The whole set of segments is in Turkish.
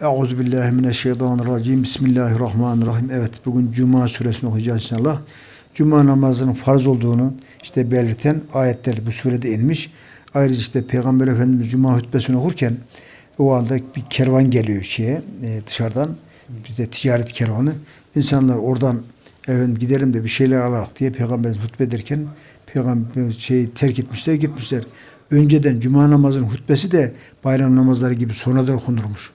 Euzu billahi mineşşeytanirracim. Bismillahirrahmanirrahim. Evet bugün Cuma suresini okuyacağız inşallah. Cuma namazının farz olduğunu işte belirten ayetler bu surede inmiş. Ayrıca işte Peygamber Efendimiz Cuma hutbesini okurken o anda bir kervan geliyor şeye e, dışarıdan. Bir de ticaret kervanı. İnsanlar oradan efendim gidelim de bir şeyler alarak diye Peygamberimiz hutbe ederken Peygamber şeyi terk etmişler gitmişler. Önceden Cuma namazının hutbesi de bayram namazları gibi sonradan okunurmuş.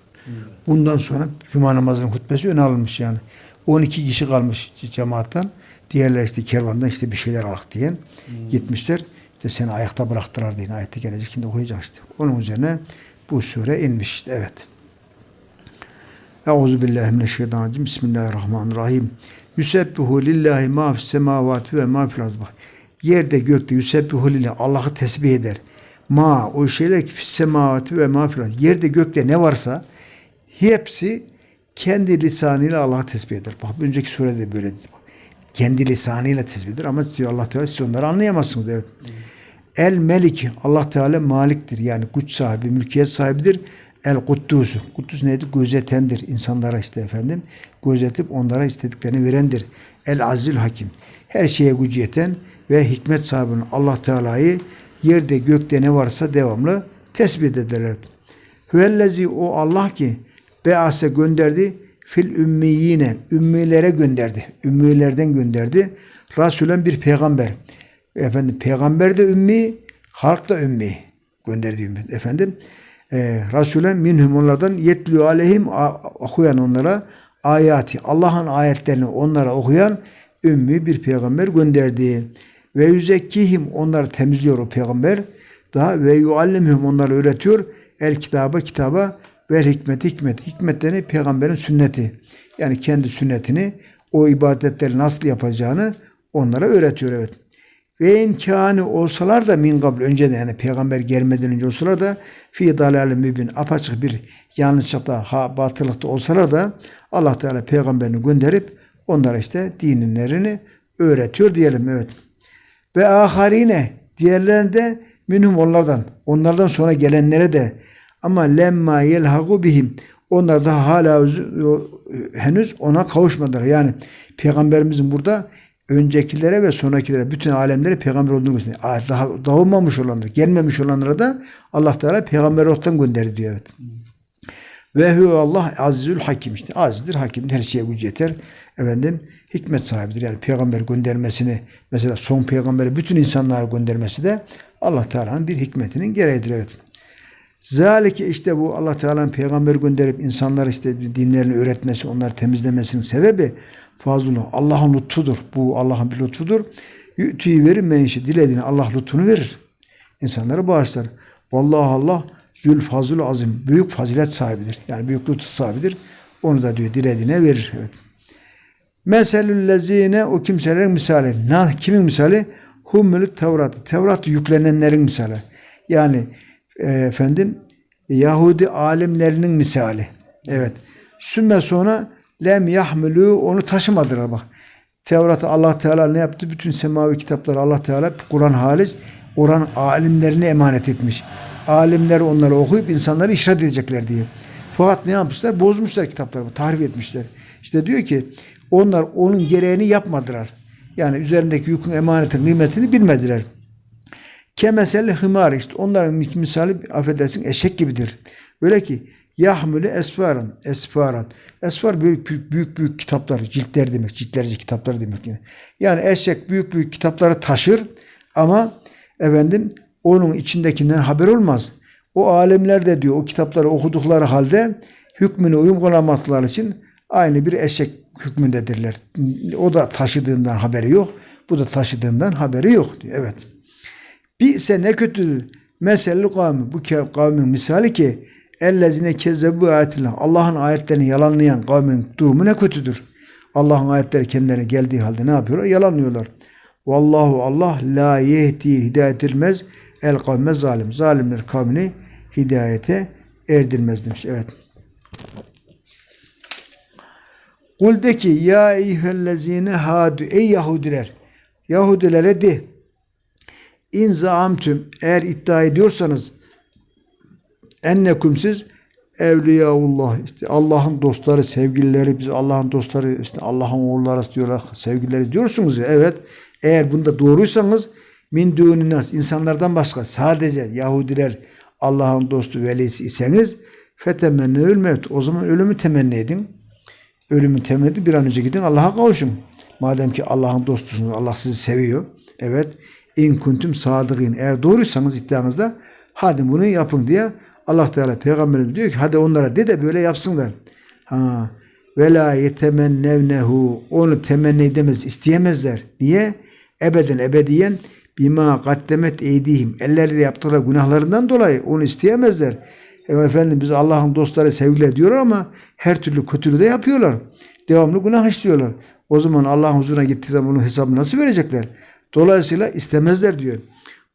Bundan sonra Cuma namazının hutbesi öne alınmış yani. 12 kişi kalmış cemaatten. Diğerler işte kervandan işte bir şeyler alak diyen gitmişler. İşte seni ayakta bıraktılar diye ayette gelecek. Şimdi okuyacak işte. Onun üzerine bu sure inmiş işte. Evet. Euzu billahi mineşşeytanirracim. Bismillahirrahmanirrahim. Yusebbihu lillahi ma fis semavati ve ma fil ardı. Yerde gökte yusebbihu lillahi Allah'ı tesbih eder. Ma o şeyler ki fis semavati ve ma fil. Yerde gökte ne varsa hepsi kendi lisanıyla Allah'ı tesbih eder. Bak önceki surede böyle dedi. Kendi lisanıyla tesbih eder ama diyor Allah Teala siz onları anlayamazsınız. Evet. El Melik Allah Teala maliktir. Yani güç sahibi, mülkiyet sahibidir. El Kuddus. Kuddus neydi? Gözetendir. insanlara işte efendim. Gözetip onlara istediklerini verendir. El Azil Hakim. Her şeye gücü yeten ve hikmet sahibinin Allah Teala'yı yerde gökte ne varsa devamlı tesbih ederler. Hüvellezi o Allah ki bease gönderdi fil ümmiyine ümmilere gönderdi. Ümmilerden gönderdi. Rasulen bir peygamber. Efendim peygamber de ümmi, halk da ümmi gönderdi ümmi. Efendim e, Rasulen minhum onlardan yetlü aleyhim okuyan onlara ayati Allah'ın ayetlerini onlara okuyan ümmi bir peygamber gönderdi. Ve yüzekkihim onları temizliyor o peygamber. Daha ve yuallimhum onları öğretiyor. El kitaba kitaba ve hikmet hikmet. Hikmetlerini peygamberin sünneti. Yani kendi sünnetini o ibadetleri nasıl yapacağını onlara öğretiyor evet. Ve imkanı olsalar da min kabl önceden yani peygamber gelmeden önce olsalar da fi dalalin mübin apaçık bir yanlışlıkta ha batılıkta olsalar da Allah Teala peygamberini gönderip onlara işte dinlerini öğretiyor diyelim evet. Ve aharine diğerlerinde minhum onlardan onlardan sonra gelenlere de ama lemma yelhagu bihim onlar da hala henüz ona kavuşmadılar. Yani peygamberimizin burada öncekilere ve sonrakilere bütün alemlere peygamber olduğunu gösteriyor. Daha doğmamış olanlara, gelmemiş olanlara da Allah Teala peygamber olarak gönderdi diyor evet. Ve huve Allah azizül hakim işte. Azizdir, hakimdir, her şeye gücü yeter. Efendim hikmet sahibidir. Yani peygamber göndermesini mesela son peygamberi bütün insanlara göndermesi de Allah Teala'nın bir hikmetinin gereğidir evet. Zalike işte bu Allah Teala'nın peygamber gönderip insanlar işte dinlerini öğretmesi, onları temizlemesinin sebebi fazlullah. Allah'ın lütfudur. Bu Allah'ın bir lütfudur. Tüyü verir menşi dilediğine Allah lütfunu verir. İnsanları bağışlar. Vallahi Allah zül fazıl azim. Büyük fazilet sahibidir. Yani büyük lütuf sahibidir. Onu da diyor dilediğine verir. Evet. Meselüllezine o kimselerin misali. Na, kimin misali? Hummülü Tevrat. Tevrat yüklenenlerin misali. Yani efendim Yahudi alimlerinin misali. Evet. Sümme sonra lem yahmülü onu taşımadılar bak. Tevrat'ı Allah Teala ne yaptı? Bütün semavi kitapları Allah Teala Kur'an hariç oran alimlerine emanet etmiş. Alimler onları okuyup insanları işaret edecekler diye. Fakat ne yapmışlar? Bozmuşlar kitapları, tahrif etmişler. İşte diyor ki onlar onun gereğini yapmadılar. Yani üzerindeki yükün emanetin kıymetini bilmediler. Kemesel hımar işte onların misali affedersin eşek gibidir. Öyle ki yahmülü esfaran, esfaran. Esfar büyük büyük büyük, büyük kitaplar, ciltler demek, ciltlerce kitaplar demek. Yani. yani eşek büyük büyük kitapları taşır ama efendim onun içindekinden haber olmaz. O alemler de diyor o kitapları okudukları halde hükmüne uygulamadıkları için aynı bir eşek hükmündedirler. O da taşıdığından haberi yok. Bu da taşıdığından haberi yok diyor. Evet. Bir ise ne kötüdür. Meselli kavmi. Bu kavmin misali ki ellezine kezzebu ayetillah. Allah'ın ayetlerini yalanlayan kavmin durumu ne kötüdür. Allah'ın ayetleri kendilerine geldiği halde ne yapıyorlar? Yalanlıyorlar. Vallahu Allah la yehdi hidayet edilmez el kavme zalim. Zalimler kavmini hidayete erdirmez demiş. Evet. Kul de ki ya eyyühellezine hadu ey Yahudiler Yahudilere de in zaamtüm eğer iddia ediyorsanız ennekum siz evliyaullah işte Allah'ın dostları, sevgilileri biz Allah'ın dostları işte Allah'ın oğulları diyorlar, sevgilileri diyorsunuz ya evet. Eğer bunda doğruysanız min duninas insanlardan başka sadece Yahudiler Allah'ın dostu velisi iseniz fetemennül mevt. O zaman ölümü temenni edin. Ölümü temenni. Bir an önce gidin Allah'a kavuşun. Madem ki Allah'ın dostusunuz. Allah sizi seviyor. Evet. İn kuntum sadıkın. Eğer doğruysanız iddianızda hadi bunu yapın diye Allah Teala peygamberimiz diyor ki hadi onlara de de böyle yapsınlar. Ha. Ve la yetemennevnehu. Onu temenni edemez, isteyemezler. Niye? Ebeden ebediyen bima kaddemet eydihim. Elleriyle yaptıkları günahlarından dolayı onu isteyemezler. E efendim biz Allah'ın dostları sevgiler diyorlar ama her türlü kötülüğü de yapıyorlar. Devamlı günah işliyorlar. O zaman Allah'ın huzuruna gittiği zaman bunun hesabını nasıl verecekler? Dolayısıyla istemezler diyor.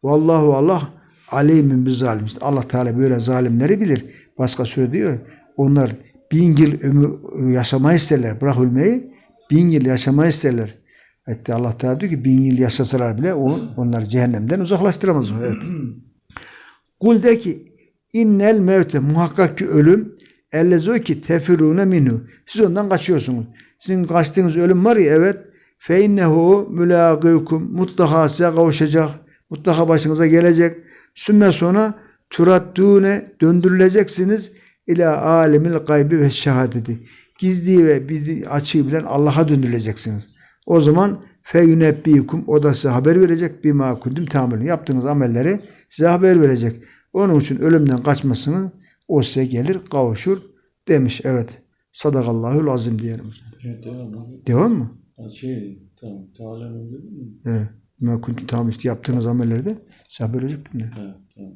Vallahu Allah alimin bir zalim. İşte Allah Teala böyle zalimleri bilir. Başka söyle diyor. Onlar bin yıl ömür yaşamayı isterler. Bırak ölmeyi. Bin yıl yaşamayı isterler. Hatta Allah Teala diyor ki bin yıl yaşasalar bile o, onları cehennemden uzaklaştıramaz. Evet. Kul de ki innel mevte muhakkak ki ölüm ellezo ki tefirune minhu. Siz ondan kaçıyorsunuz. Sizin kaçtığınız ölüm var ya evet. Fe innehu mülâgîkum. Mutlaka size kavuşacak. Mutlaka başınıza gelecek. Sümme sonra turaddune döndürüleceksiniz ila alemil gaybi ve şehadeti. Gizli ve açığı bilen Allah'a döndürüleceksiniz. O zaman fe yunebbikum o da size haber verecek bima kuntum tamelun. Yaptığınız amelleri size haber verecek. Onun için ölümden kaçmasını o size gelir kavuşur demiş. Evet. Sadakallahul azim diyelim. Evet, devam. Devam mı? Şey, tamam. Teala'nın dedi mi? Evet. Tamelun işte yaptığınız amelleri de size haber verecek. bunlar. Ha, tamam.